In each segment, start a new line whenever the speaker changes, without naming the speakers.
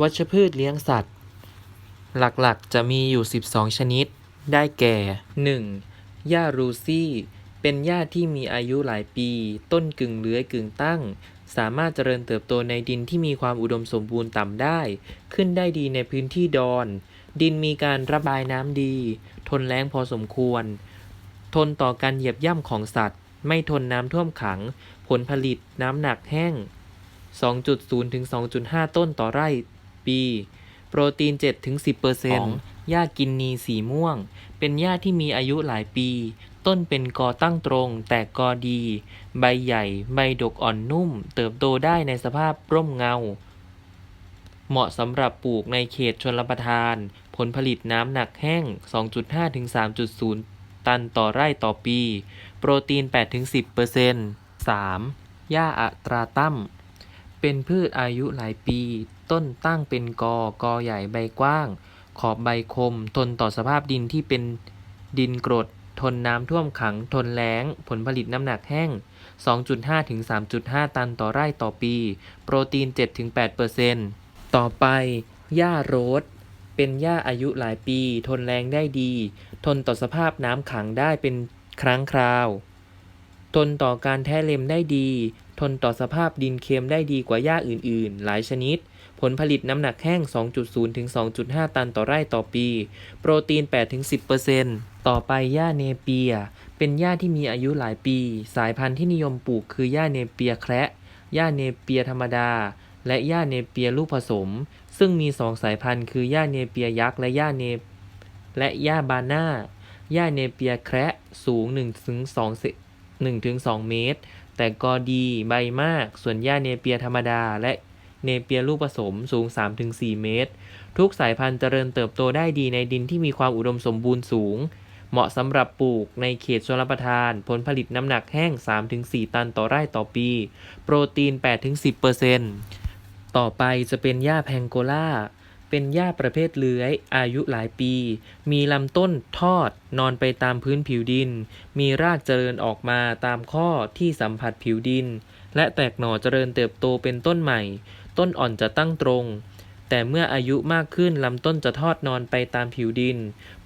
วัชพืชเลี้ยงสัตว์ หลักๆ จะมีอยู่ 12 ชนิด ได้แก่ 1. หญ้ารูซี่ เป็นหญ้าที่มีอายุหลายปี ต้นกึ่งเลื้อยกึ่งตั้ง สามารถเจริญเติบโตในดินที่มีความอุดมสมบูรณ์ต่ำได้ ขึ้นได้ดีในพื้นที่ดอน ดินมีการระบายน้ำดี ทนแล้งพอสมควร ทนต่อการเหยียบย่ำของสัตว์ ไม่ทนน้ำท่วมขัง ผลผลิตน้ำหนักแห้ง2.0 ถึง 2.5 ต้นต่อไร่ ปี โปรตีน7ถึง10%หญ้ากินนีสีม่วง เป็นหญ้าที่มีอายุหลายปี ต้นเป็นกอตั้งตรง แตกกอดี ใบใหญ่ ใบดกอ่อนนุ่ม เติบโตได้ในสภาพร่มเงา เหมาะสำหรับปลูกในเขตชนรับประทาน ผลผลิตน้ำหนักแห้ง 2.5ถึง3.0 ตันต่อไร่ต่อปี โปรตีน8ถึง10% 3. หญ้าอัตราตั้ม เป็นพืชอายุหลายปี ต้นตั้งเป็นกอ กอใหญ่ใบกว้าง ขอบใบคม ทนต่อสภาพดินที่เป็นดินกรด ทนน้ำท่วมขัง ทนแล้ง ผลผลิตน้ำหนักแห้ง 2.5ถึง3.5 ตันต่อไร่ต่อปี โปรตีน7ถึง8%ต่อไป หญ้าโรสเป็นหญ้าอายุหลายปี ทนแรงได้ดี ทนต่อสภาพน้ำขังได้เป็นครั้งคราว ทนต่อการแท้เล็มได้ดี ทนต่อสภาพดินเค็มได้ดีกว่าหญ้าอื่นๆ หลายชนิด ผลผลิตน้ำหนักแห้ง 2.0 ถึง 2.5 ตันต่อไร่ต่อปี โปรตีน 8 ถึง 10%ต่อไปหญ้าเนเปีย เป็นหญ้าที่มีอายุหลายปี สายพันธุ์ที่นิยมปลูกคือหญ้าเนเปียแคระหญ้าเนเปียธรรมดา และหญ้าเนเปียลูกผสม ซึ่งมีสองสายพันธุ์คือหญ้าเนเปียยักษ์และหญ้าเนและหญ้าบาน่าหญ้าเนเปียแคระสูง1-2 1-2 เมตร แต่กอดีใบมาก ส่วนหญ้าเนเปียธรรมดา และเนเปียลูกผสมสูง 3-4 เมตร ทุกสายพันธุ์เจริญเติบโตได้ดีในดินที่มีความอุดมสมบูรณ์สูง เหมาะสำหรับปลูกในเขตชลประทาน ผลผลิตน้ำหนักแห้ง 3-4 ตันต่อไร่ต่อปี โปรตีน 8-10%ต่อไปจะเป็นหญ้าแพงโกล่า เป็นหญ้าประเภทเลื้อย อายุหลายปี มีลำต้นทอด นอนไปตามพื้นผิวดิน มีรากเจริญออกมาตามข้อที่สัมผัสผิวดิน และแตกหน่อเจริญเติบโตเป็นต้นใหม่ ต้นอ่อนจะตั้งตรง แต่เมื่ออายุมากขึ้นลำต้นจะทอดนอนไปตามผิวดิน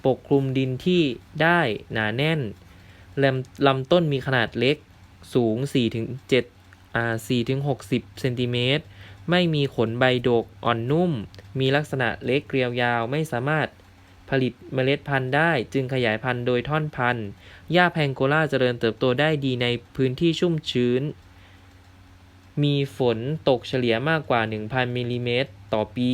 ปกคลุมดินที่ได้หนาแน่นลำลำต้นมีขนาดเล็ก สูง 4-7 อ่า 4-60 เซนติเมตร ไม่มีขนใบดกอ่อนนุ่ม มีลักษณะเล็กเรียวยาวไม่สามารถผลิตเมล็ดพันธุ์ได้จึงขยายพันธุ์โดยท่อนพันธุ์หญ้าแพงโกล่าเจริญเติบโตได้ดีในพื้นที่ชุ่มชื้น มีฝนตกเฉลี่ยมากกว่า 1,000มิลลิเมตรต่อปี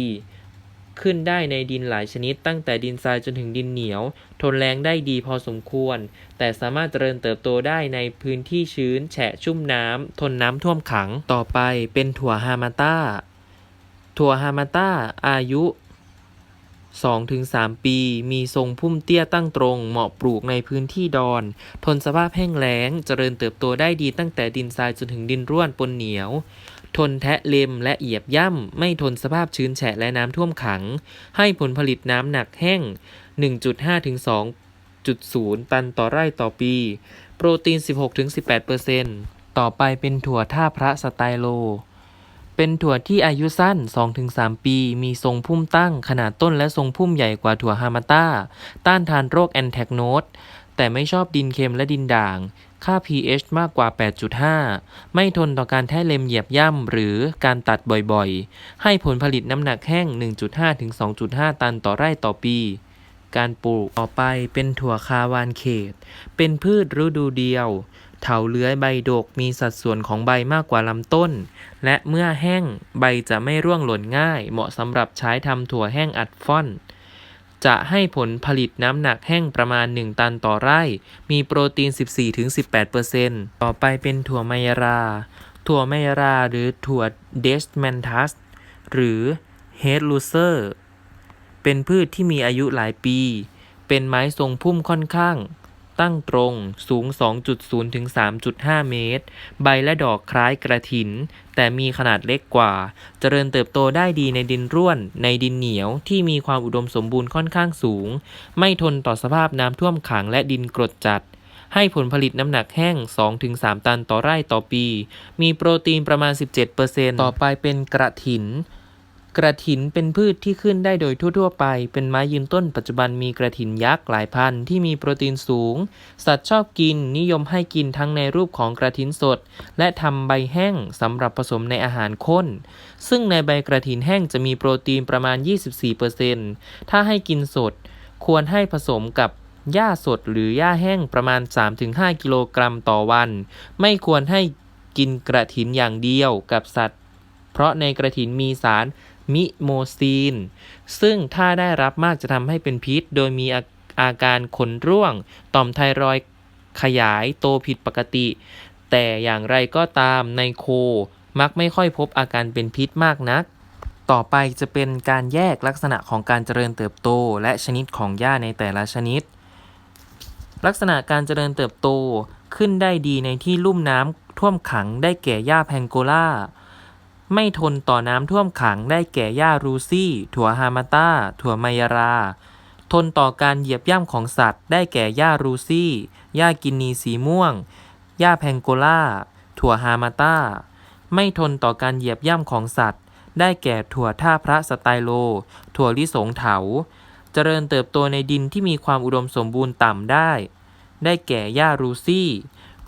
ขึ้นได้ในดินหลายชนิด ตั้งแต่ดินทรายจนถึงดินเหนียว ทนแรงได้ดีพอสมควร แต่สามารถเจริญเติบโตได้ในพื้นที่ชื้น แฉะชุ่มน้ำ ทนน้ำท่วมขัง ต่อไปเป็นถั่วฮามาต้า ถั่วฮามาต้าอายุ 2-3 ปี มีทรงพุ่มเตี้ยตั้งตรง เหมาะปลูกในพื้นที่ดอน ทนสภาพแห้งแล้ง เจริญเติบโตได้ดีตั้งแต่ดินทรายจนถึงดินร่วนปนเหนียว ทนแทะเล็มและเหยียบย่ำ ไม่ทนสภาพชื้นแฉะและน้ำท่วมขัง ให้ผลผลิตน้ำหนักแห้ง 1.5ถึง2.0 ตันต่อไร่ต่อปี โปรตีน 16-18%ต่อไปเป็นถั่วท่าพระสไตโล เป็นถั่วที่อายุสั้น 2-3 ปี มีทรงพุ่มตั้ง ขนาดต้นและทรงพุ่มใหญ่กว่าถั่วฮามาต้า ต้านทานโรคแอนแทกโนดแต่ไม่ชอบดินเค็มและดินด่าง ค่า pH มากกว่า 8.5 ไม่ทนต่อการแท้เล็มเหยียบย่ำหรือการตัดบ่อยๆ ให้ผลผลิตน้ำหนักแห้ง 1.5 ถึง 2.5 ตันต่อไร่ต่อปี การปลูกต่อไปเป็นถั่วคาวานเขต เป็นพืชฤดูเดียว เถาเลื้อยใบดกมีสัดส่วนของใบมากกว่าลำต้น และเมื่อแห้งใบจะไม่ร่วงหล่นง่าย เหมาะสำหรับใช้ทำถั่วแห้งอัดฟ่อน จะให้ผลผลิตน้ำหนักแห้งประมาณ 1 ตันต่อไร่ มีโปรตีน 14-18%ต่อไปเป็นถั่วไมรา ถั่วไมราหรือถั่วเดสแมนทัส หรือเฮดลูเซอร์ เป็นพืชที่มีอายุหลายปี เป็นไม้ทรงพุ่มค่อนข้าง ตั้งตรง สูง 2.0 ถึง 3.5 เมตร ใบและดอกคล้ายกระถิน แต่มีขนาดเล็กกว่า เจริญเติบโตได้ดีในดินร่วน ในดินเหนียวที่มีความอุดมสมบูรณ์ค่อนข้างสูง ไม่ทนต่อสภาพน้ำท่วมขังและดินกรดจัด ให้ผลผลิตน้ำหนักแห้ง 2-3 ตันต่อไร่ต่อปี มีโปรตีนประมาณ 17%ต่อไปเป็นกระถิน กระถินเป็นพืชที่ขึ้นได้โดยทั่ว ๆ ไป เป็นไม้ยืนต้นปัจจุบันมีกระถินยักษ์หลายพันธุ์ที่มีโปรตีนสูง สัตว์ชอบกินนิยมให้กินทั้งในรูปของกระถินสด และทำใบแห้งสำหรับผสมในอาหารข้น ซึ่งในใบกระถินแห้งจะมีโปรตีนประมาณ 24%ถ้าให้กินสด ควรให้ผสมกับหญ้าสดหรือหญ้าแห้งประมาณ 3-5 กิโลกรัมต่อวัน ไม่ควรให้กินกระถินอย่างเดียวกับสัตว์ เพราะในกระถินมีสาร มิโมซีน ซึ่งถ้าได้รับมากจะทำให้เป็นพิษ โดยมีอาการขนร่วง ต่อมไทรอยด์ขยายโตผิดปกติ แต่อย่างไรก็ตามในโค มักไม่ค่อยพบอาการเป็นพิษมากนัก ต่อไปจะเป็นการแยกลักษณะของการเจริญเติบโต และชนิดของหญ้าในแต่ละชนิด ลักษณะการเจริญเติบโตขึ้นได้ดีในที่ลุ่มน้ำท่วมขังได้แก่หญ้าแพงโกล่า ไม่ทนต่อน้ำท่วมขังได้แก่หญ้ารูซี่ ถั่วฮามาต้า ถั่วไมยรา ทนต่อการเหยียบย่ำของสัตว์ ได้แก่หญ้ารูซี่หญ้ากินนีสีม่วงหญ้าแพงโกลาถั่วฮามาต้า ไม่ทนต่อการเหยียบย่ำของสัตว์ ได้แก่ถั่วท่าพระสไตโล ถั่วลิสงเถา เจริญเติบโตในดินที่มีความอุดมสมบูรณ์ต่ำได้ ได้แก่หญ้ารูซี่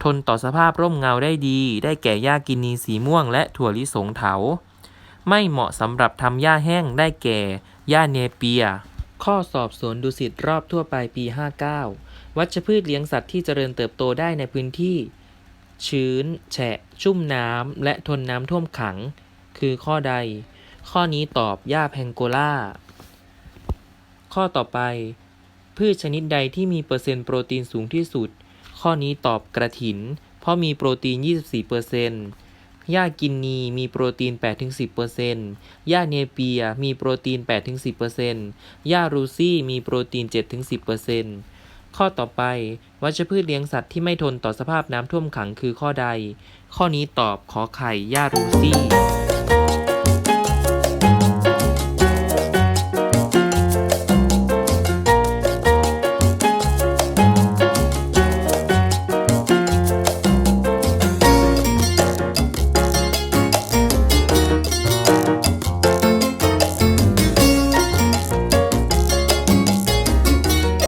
ทนต่อสภาพร่มเงาได้ดี ได้แก่หญ้ากินีสีม่วงและถั่วลิสงเถา ไม่เหมาะสำหรับทำหญ้าแห้งได้แก่หญ้าเนเปีย ข้อสอบสวนดุสิตรอบทั่วไปปี 59 วัชพืชเลี้ยงสัตว์ที่เจริญเติบโตได้ในพื้นที่ ชื้น แฉะ ชุ่มน้ำและทนน้ำท่วมขัง คือข้อใด ข้อนี้ตอบหญ้าแพงโกลาข้อต่อไป พืชชนิดใดที่มีเปอร์เซ็นต์โปรตีนสูงที่สุด ข้อนี้ตอบกระถิน เพราะมีโปรตีน 24%หญ้ากินนีมีโปรตีน 8-10%หญ้าเนเปียมีโปรตีน 8-10%หญ้ารูซี่มีโปรตีน 7-10%ข้อต่อไปวัชพืชเลี้ยงสัตว์ที่ไม่ทนต่อสภาพน้ำท่วมขังคือข้อใด ข้อนี้ตอบขอไข่หญ้ารูซี่